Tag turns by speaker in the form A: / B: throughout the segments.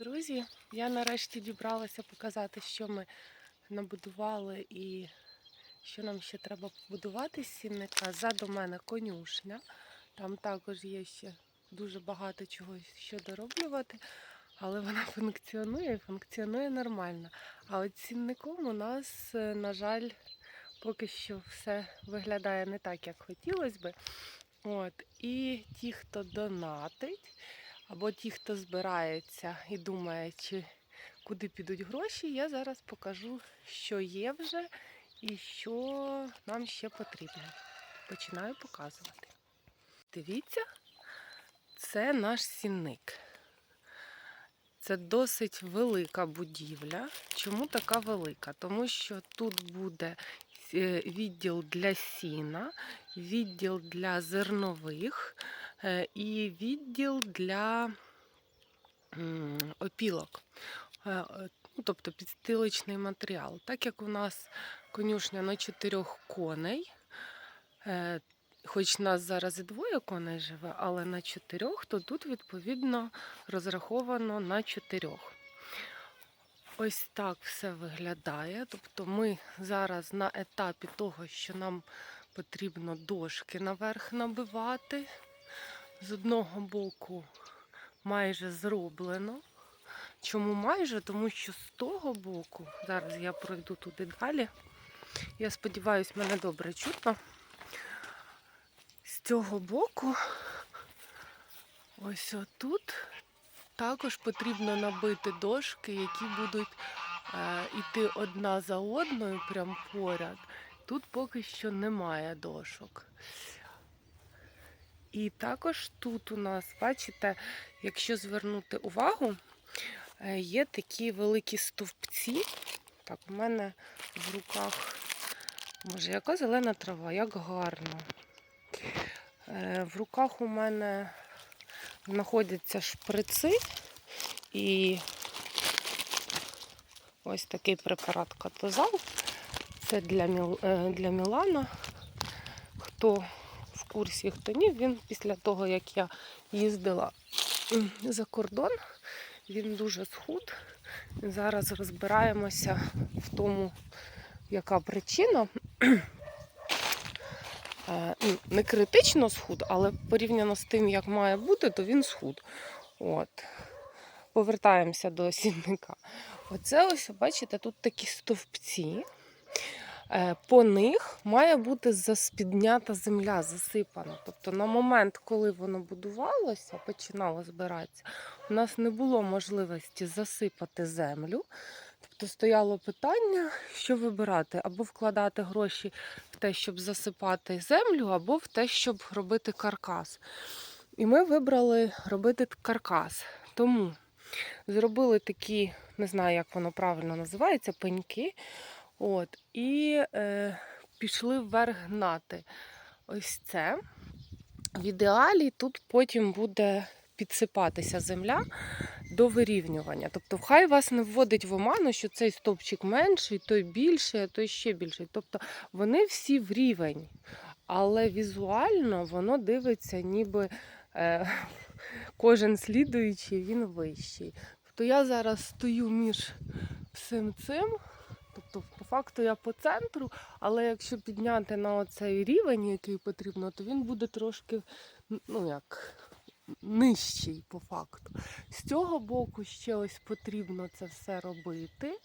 A: Друзі, я нарешті дібралася показати, що ми набудували і що нам ще треба побудувати з сінника. Ззаду мене конюшня. Там також є ще дуже багато чого що дороблювати, але вона функціонує і функціонує нормально. А от сінником у нас, е, на жаль, поки що все виглядає не так, як хотілося би. От. І ті, хто донатить, або ті, хто збирається і думає, чи куди підуть гроші, я зараз покажу, що є вже і що нам ще потрібно. Починаю показувати. Дивіться, це наш сінник. Це досить велика будівля. Чому така велика? Тому що тут буде е, відділ для сіна, відділ для зернових і відділ для опілок. Е, е, ну, Тобто підстилочний матеріал. Так як у нас конюшня на чотирьох коней, хоч нас зараз і двоє коней живе, але на чотирьох, то тут відповідно розраховано на чотирьох. Ось так все виглядає. Тобто ми зараз на етапі того, що нам потрібно дошки наверх набивати. З одного боку майже зроблено. Чому майже? Тому що з того боку, зараз я пройду туди далі. Я сподіваюся, мене добре чутно. З цього боку, ось отут, також потрібно набити дошки, які будуть е, йти одна за одною прямо поряд. Тут поки що немає дошок. І також тут у нас, бачите, якщо звернути увагу, е, є такі великі стовпці. Так, у мене в руках, може, яка зелена трава, як гарно. Е, В руках у мене знаходяться шприци і ось такий препарат катозал. Це е, для Мілана. Хто в курсі, хто ні, він після того, як я їздила за кордон, він дуже схуд. Зараз розбираємося в тому, яка причина. Е, ну, Не критично схуд, але порівняно з тим, як має бути, то він схуд. От. Повертаємося до сінника. Оце ось, бачите, тут такі стовпці. Е, По них має бути заспіднята земля, засипана. Тобто на момент, коли воно будувалося, починало збиратися, у нас не було можливості засипати землю. Тобто стояло питання, що вибирати, або вкладати гроші в те, щоб засипати землю, або в те, щоб робити каркас. І ми вибрали робити каркас. Тому зробили такі, не знаю, як воно правильно називається, пеньки. От, і е, пішли вверх гнати. Ось це. В ідеалі тут потім буде підсипатися земля до вирівнювання. Тобто, хай вас не вводить в оману, що цей стовпчик менший, той більший, а той ще більший. Тобто вони всі в рівень, але візуально воно дивиться, ніби е, кожен слідуючий він вищий. Тобто я зараз стою між всім цим. Тобто, по факту я по центру, але якщо підняти на оцей рівень, який потрібно, то він буде трошки, ну як, нижчий по факту. З цього боку ще ось потрібно це все робити.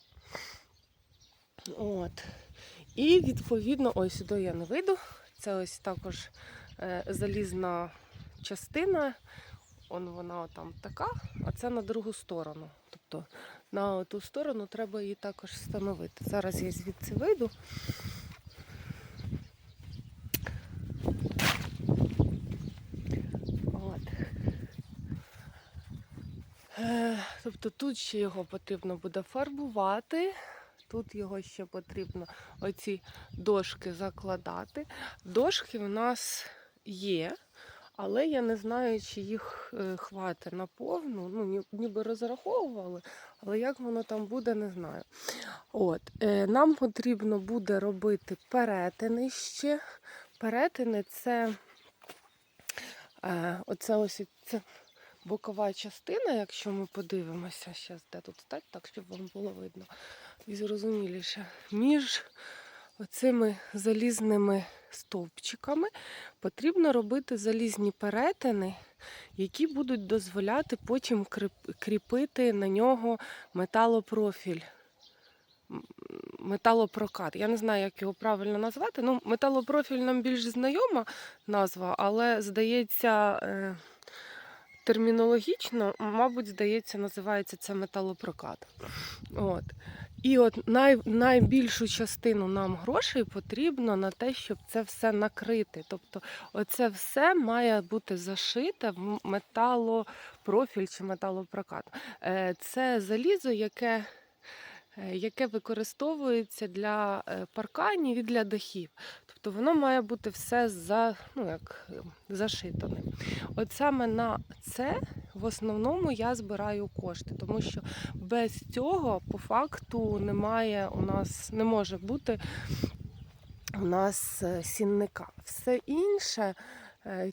A: От. І відповідно, ось сюди я не вийду. Це ось також е, залізна частина. Он вона там така, а це на другу сторону. Тобто на ту сторону треба її також встановити. Зараз я звідси вийду. От. Е, Тобто тут ще його потрібно буде фарбувати. Тут його ще потрібно оці дошки закладати. Дошки в нас є, але я не знаю, чи їх е, хватить на повну. Ну, ніби розраховували, але як воно там буде, не знаю. От, е, нам потрібно буде робити перетини ще. Перетини це, е, оце ось це бокова частина, якщо ми подивимося, зараз де тут стать, так щоб вам було видно і зрозуміліше. Між оцими залізними стовпчиками потрібно робити залізні перетини, які будуть дозволяти потім кріпити на нього металопрофіль. Металопрокат. Я не знаю, як його правильно назвати. Ну, металопрофіль нам більш знайома назва, але здається, е, термінологічно, мабуть, здається, називається це металопрокат. От. І от най, найбільшу частину нам грошей потрібно на те, щоб це все накрити. Тобто, оце все має бути зашите в металопрофіль чи металопрокат. Е, Це залізо, яке яке використовується для е, парканів і для дахів. Тобто воно має бути все за, ну, як, е, зашито. ним. От саме на це в основному я збираю кошти, тому що без цього по факту немає у нас, не може бути у нас е, сінника. Все інше, е,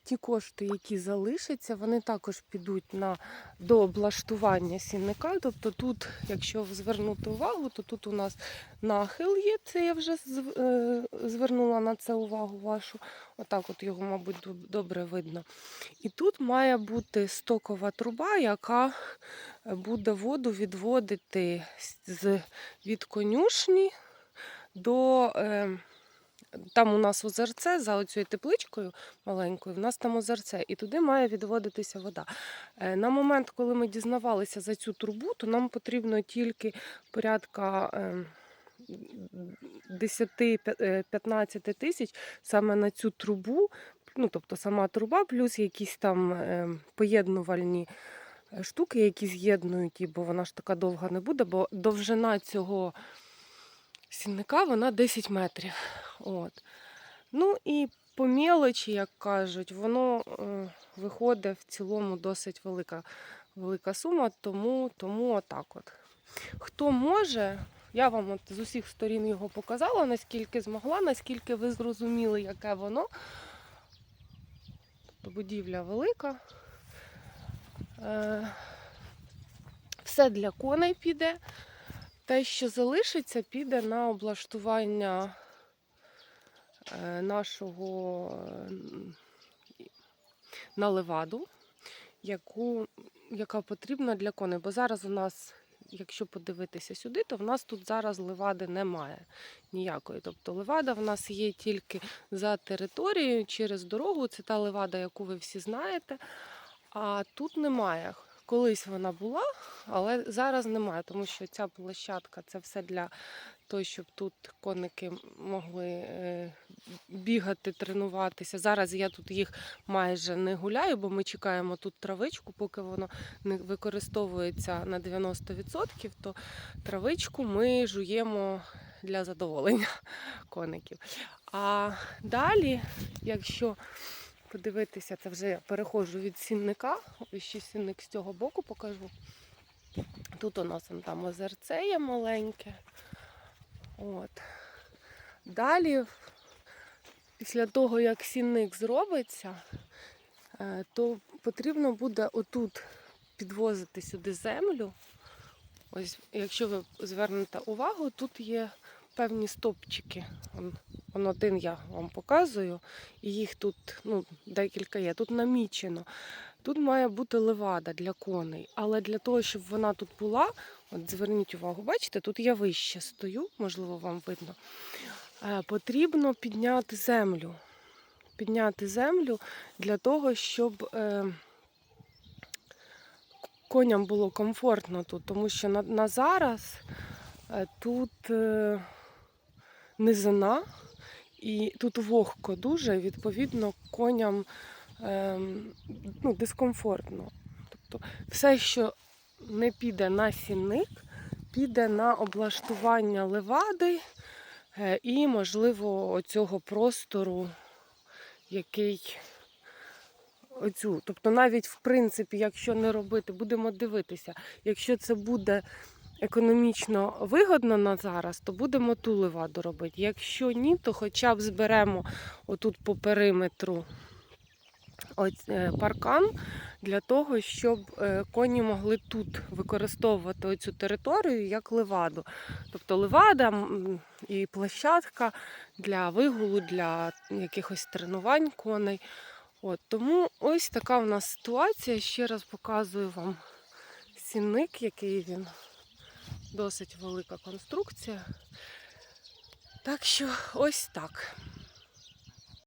A: ті кошти, які залишаться, вони також підуть на дооблаштування сінника. Тобто тут, якщо звернути увагу, то тут у нас нахил є. Це я вже е, звернула на це увагу вашу. Отак от його, мабуть, добре видно. І тут має бути стокова труба, яка е, буде воду відводити від конюшні до. Е, там у нас озерце за оцією тепличкою маленькою, в нас там озерце, і туди має відводитися вода. Е, На момент, коли ми дізнавалися за цю трубу, то нам потрібно тільки порядка ем, 10-15 тисяч саме на цю трубу, ну тобто сама труба, плюс якісь там ем, поєднувальні е, штуки, які з'єднують бо вона ж така довга не буде, бо довжина цього сінника вона 10 метрів. От. Ну і по мелочі, як кажуть, воно е, виходить в цілому досить велика, велика сума, тому, тому отак от. Хто може, я вам от з усіх сторін його показала, наскільки змогла, наскільки ви зрозуміли, яке воно. Тобто будівля велика. Е, все для коней піде. Те, що залишиться, піде на облаштування е, нашого е, на леваду, яку, яка потрібна для коней. Бо зараз у нас, якщо подивитися сюди, то в нас тут зараз левади немає ніякої. Тобто левада в нас є тільки за територією через дорогу. Це та левада, яку ви всі знаєте. А тут немає. Колись вона була, але зараз немає, тому що ця площадка це все для того, щоб тут коники могли е, бігати, тренуватися. Зараз я тут їх майже не гуляю, бо ми чекаємо тут травичку, поки воно не використовується на 90%, то травичку ми жуємо для задоволення коників. А далі, якщо подивитися, це вже я переходжу від сінника. Ось ще сінник з цього боку покажу. Тут у нас там озерце є маленьке. От. Далі, після того, як сінник зробиться, е, то потрібно буде отут підвозити сюди землю. Ось, якщо ви звернете увагу, тут є певні стопчики. Он, он один я вам показую, і їх тут ну, декілька є. Тут намічено. Тут має бути левада для коней. Але для того, щоб вона тут була, от зверніть увагу, бачите, тут я вище стою, можливо, вам видно. Е, Потрібно підняти землю. Підняти землю для того, щоб е, коням було комфортно тут, тому що на, на зараз е, тут е, низина і тут вогко дуже, відповідно, коням ем, ну, дискомфортно. Тобто все, що не піде на сінник, піде на облаштування левади е, і, можливо, оцього простору, який оцю. Тобто, навіть в принципі, якщо не робити, будемо дивитися, якщо це буде економічно вигодно на зараз, то будемо ту леваду робити. Якщо ні, то хоча б зберемо отут по периметру е, паркан для того, щоб е, коні могли тут використовувати цю територію як леваду. Тобто левада і площадка для вигулу, для якихось тренувань коней. От, тому ось така у нас ситуація. Ще раз показую вам сінник, який він досить велика конструкція. Так що ось так.